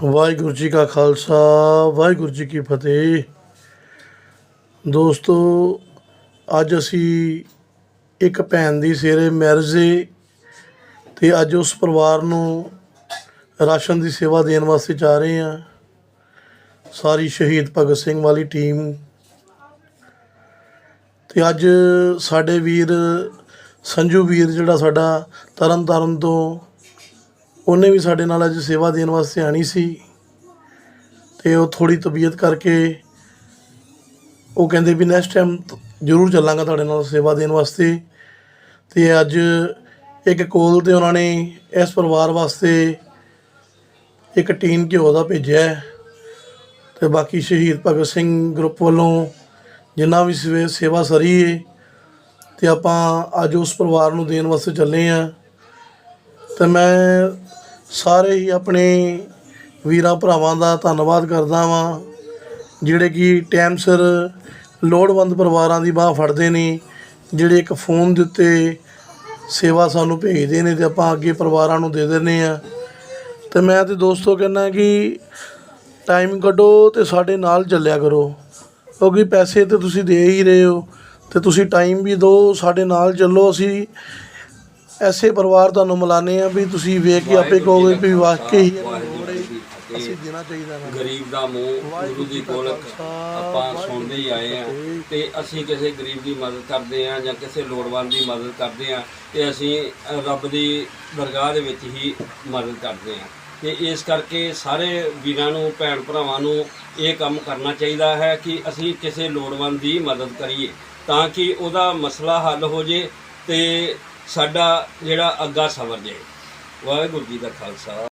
ਵਾਹਿਗੁਰੂ ਜੀ ਕਾ ਖਾਲਸਾ, ਵਾਹਿਗੁਰੂ ਜੀ ਕੀ ਫਤਿਹ। ਦੋਸਤੋ, ਅੱਜ ਅਸੀਂ ਇੱਕ ਭੈਣ ਦੀ ਸਿਰੇ ਮੈਰਿਜ ਏ ਤੇ ਅੱਜ ਉਸ ਪਰਿਵਾਰ ਨੂੰ ਰਾਸ਼ਨ ਦੀ ਸੇਵਾ ਦੇਣ ਵਾਸਤੇ ਜਾ ਰਹੇ ਹਾਂ। ਸਾਰੀ ਸ਼ਹੀਦ ਭਗਤ ਸਿੰਘ ਵਾਲੀ ਟੀਮ। ਤੇ ਅੱਜ ਸਾਡੇ ਵੀਰ ਸੰਜੂ ਵੀਰ ਜਿਹੜਾ ਸਾਡਾ ਤਰਨ ਤਾਰਨ ਤੋਂ ਉਹਨੇ ਵੀ ਸਾਡੇ ਨਾਲ ਅੱਜ ਸੇਵਾ ਦੇਣ ਵਾਸਤੇ ਆਣੀ ਸੀ ਤੇ ਉਹ ਥੋੜੀ ਤਬੀਅਤ ਕਰਕੇ ਉਹ ਕਹਿੰਦੇ ਵੀ ਨੈਕਸਟ ਟਾਈਮ ਜ਼ਰੂਰ ਚੱਲਾਂਗਾ ਤੁਹਾਡੇ ਨਾਲ ਸੇਵਾ ਦੇਣ ਵਾਸਤੇ। ਤੇ ਅੱਜ ਇੱਕ ਕੋਲ ਤੇ ਉਹਨਾਂ ਨੇ ਇਸ ਪਰਿਵਾਰ ਵਾਸਤੇ ਇੱਕ ਟੀਨ ਘਿਓ ਦਾ ਭੇਜਿਆ ਹੈ ਤੇ ਬਾਕੀ ਸ਼ਹੀਦ ਭਗਤ ਸਿੰਘ ਗਰੁੱਪ ਵੱਲੋਂ ਜਿੰਨਾ ਵੀ ਸਵੇ- ਸੇਵਾ ਸਰੀ ਏ ਤੇ ਆਪਾਂ ਅੱਜ ਉਸ ਪਰਿਵਾਰ ਨੂੰ ਦੇਣ ਵਾਸਤੇ ਚੱਲੇ ਆ ਤੇ ਮੈਂ ਸਾਰੇ ਹੀ ਆਪਣੇ ਵੀਰਾਂ ਭਰਾਵਾਂ ਦਾ ਧੰਨਵਾਦ ਕਰਦਾ ਵਾਂ, ਜਿਹੜੇ ਕਿ ਟਾਈਮ ਸਿਰ ਲੋੜਵੰਦ ਪਰਿਵਾਰਾਂ ਦੀ ਬਾਹ ਫੜਦੇ ਨੇ, ਜਿਹੜੇ ਇੱਕ ਫੋਨ ਦੇ ਉੱਤੇ ਸੇਵਾ ਸਾਨੂੰ ਭੇਜਦੇ ਨੇ ਤੇ ਆਪਾਂ ਅੱਗੇ ਪਰਿਵਾਰਾਂ ਨੂੰ ਦੇ ਦਿੰਦੇ ਆ ਤੇ ਮੈਂ ਤੇ ਦੋਸਤੋ ਕਹਿੰਦਾ ਕਿ ਟਾਈਮ ਕੱਢੋ ਤੇ ਸਾਡੇ ਨਾਲ ਚੱਲਿਆ ਕਰੋ, ਕਿਉਂਕਿ ਪੈਸੇ ਤੇ ਤੁਸੀਂ ਦੇ ਹੀ ਰਹੇ ਹੋ, ਤੇ ਤੁਸੀਂ ਟਾਈਮ ਵੀ ਦਿਓ, ਸਾਡੇ ਨਾਲ ਚੱਲੋ, ਅਸੀਂ ਐਸੇ ਪਰਿਵਾਰ ਤੁਹਾਨੂੰ ਮਿਲਾਨੇ ਆ ਵੀ ਤੁਸੀਂ ਵੇਖ ਕੇ ਆਪੇ ਕਹੋਗੇ ਵੀ ਵਾਕਈ ਹੀ ਅਸੀਂ ਦੇਣਾ ਚਾਹੀਦਾ ਨਾ। ਗਰੀਬ ਦਾ ਮੂੰਹ ਗੁਰੂ ਦੀ ਗੋਲਕ ਆਪਾਂ ਸੁਣਦੇ ਹੀ ਆਏ ਆ ਤੇ ਅਸੀਂ ਕਿਸੇ ਗਰੀਬ ਦੀ ਮਦਦ ਕਰਦੇ ਆ ਜਾਂ ਕਿਸੇ ਲੋੜਵੰਦ ਦੀ ਮਦਦ ਕਰਦੇ ਆ ਤੇ ਅਸੀਂ ਰੱਬ ਦੀ ਦਰਗਾਹ ਦੇ ਵਿੱਚ ਹੀ ਮਦਦ ਕਰਦੇ ਆ ਤੇ ਇਸ ਕਰਕੇ ਸਾਰੇ ਵੀਰਾਂ ਨੂੰ, ਭੈਣ ਭਰਾਵਾਂ ਨੂੰ ਇਹ ਕੰਮ ਕਰਨਾ ਚਾਹੀਦਾ ਹੈ ਕਿ ਅਸੀਂ ਕਿਸੇ ਲੋੜਵੰਦ ਦੀ ਮਦਦ ਕਰੀਏ ਤਾਂ ਕਿ ਉਹਦਾ ਮਸਲਾ ਹੱਲ ਹੋ ਜੇ ਤੇ ਸਾਡਾ ਜਿਹੜਾ ਅੱਗਾ ਸਵਰ ਜਾਏ ਵਾਹਿਗੁਰੂ ਜੀ ਦਾ ਖਾਲਸਾ।